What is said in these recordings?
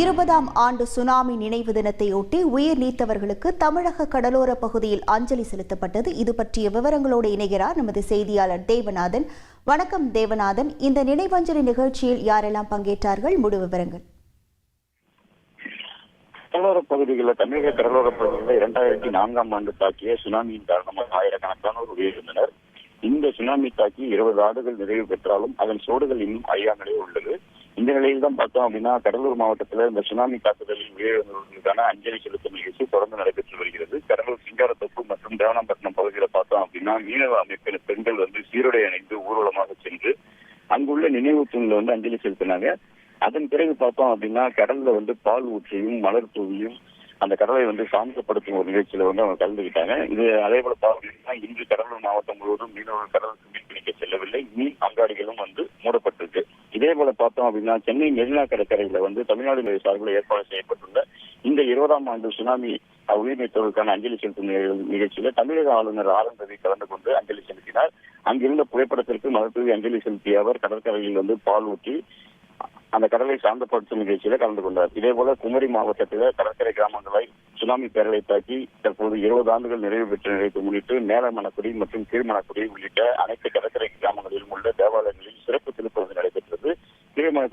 இருபதாம் ஆண்டு சுனாமி நினைவு தினத்தையொட்டி உயிர் நீத்தவர்களுக்கு தமிழக கடலோர பகுதியில் அஞ்சலி செலுத்தப்பட்டது. இது பற்றிய விவரங்களோடு இணைகிறார் நமது செய்தியாளர் தேவநாதன். வணக்கம் தேவநாதன். இந்த நினைவஞ்சலி நிகழ்ச்சியில் யாரெல்லாம் பங்கேற்றார்கள்? முழு விவரங்கள். கடலோர பகுதிகளில் தமிழக கடலோர பகுதிகளில் இரண்டாயிரத்தி நான்காம் ஆண்டு தாக்கிய சுனாமியின் காரணமாக ஆயிரக்கணக்கானோர் உயிரிழந்தனர். இந்த சுனாமி தாக்கி இருபது ஆண்டுகள் நிறைவு பெற்றாலும் அதன் சோடுகள் இன்னும் அழியாமலே உள்ளது. இந்த நிலையில் தான் பார்த்தோம் அப்படின்னா கடலூர் மாவட்டத்தில் இந்த சுனாமி தாக்குதலில் உயிரிழந்தவர்களுக்கான அஞ்சலி செலுத்தும் நிகழ்ச்சி தொடர்ந்து நடைபெற்று வருகிறது. கடலூர் சிங்காரத்தோப்பு மற்றும் தேவனாம்பட்டினம் பகுதியில் பார்த்தோம் அப்படின்னா மீனவ அமைப்பின் பெண்கள் வந்து சீருடை அணிந்து ஊர்வலமாக சென்று அங்குள்ள நினைவு தூண்ல வந்து அஞ்சலி செலுத்தினாங்க. அதன் பிறகு பார்த்தோம் அப்படின்னா கடல்ல வந்து பால் ஊற்றியும் மலர் தூவியும் அந்த கடலை வந்து சாந்தப்படுத்தும் ஒரு நிகழ்ச்சியில வந்து அவங்க கலந்துக்கிட்டாங்க இது அதே போல பார்த்தீங்கன்னா இன்று கடலூர் மாவட்டம் முழுவதும் மீனவர்கள் கடலுக்கு மீன் பிடிக்க செல்லவில்லை. மீன் அங்காடிகளும் வந்து மூடப்பட்டிருக்கு. இதே போல பார்த்தோம் அப்படின்னா சென்னை மெரினா கடற்கரையில வந்து தமிழ்நாடு சார்பில் ஏற்பாடு செய்யப்பட்டுள்ள இந்த இருபதாம் ஆண்டு சுனாமி உயிர்நீத்தவர்களுக்கான அஞ்சலி செலுத்தும் நிகழ்ச்சியில தமிழக ஆளுநர் ஆர் ரவி கலந்து கொண்டு அஞ்சலி செலுத்தினார். அங்கிருந்த புகைப்படத்திற்கு மகத்துவி அஞ்சலி செலுத்திய அவர் கடற்கரையில் வந்து பால் ஊற்றி அந்த கடலை சாந்தப்படுத்தும் நிகழ்ச்சியில கலந்து கொண்டார். இதே போல குமரி மாவட்டத்தில கடற்கரை கிராமங்களை சுனாமி பேரலை தாக்கி தற்போது இருபது ஆண்டுகள் நிறைவு பெற்ற நிலையத்தை முன்னிட்டு மேலமணக்குடி மற்றும் கீழ்மணக்குடி உள்ளிட்ட அனைத்து கடற்கரை கிராமங்களிலும் உள்ள தேவாலய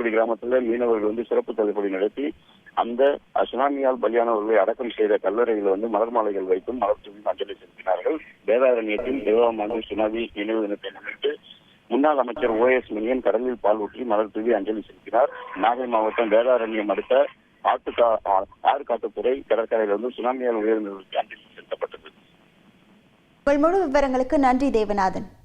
கீழ்மணக்குடி கிராமத்தில் மீனவர்கள் வந்து சிறப்பு தள்ளுபடி நடத்தி அந்த சுனாமியால் பலியானவர்களை அடக்கம் செய்த கல்லறையில் வந்து மலர் மாலைகள் வைத்தும் மலர் தூவியும் அஞ்சலி செலுத்தினார்கள். வேதாரண்யத்தில் இருபதாம் சுனாமி நினைவு தினத்தை முன்னிட்டு முன்னாள் அமைச்சர் ஓ எஸ் மணியன் கடலில் பால் ஊற்றி மலர் தூவி அஞ்சலி செலுத்தினார். நாகை மாவட்டம் வேதாரண்யம் அடுத்த ஆட்டுக்கா ஆ- ஆறுகாட்டுத்துறை கடற்கரையில் வந்து சுனாமியால் உயர்ந்தவர்களுக்கு அஞ்சலி செலுத்தப்பட்டது. உங்கள் முழு விவரங்களுக்கு நன்றி தேவநாதன்.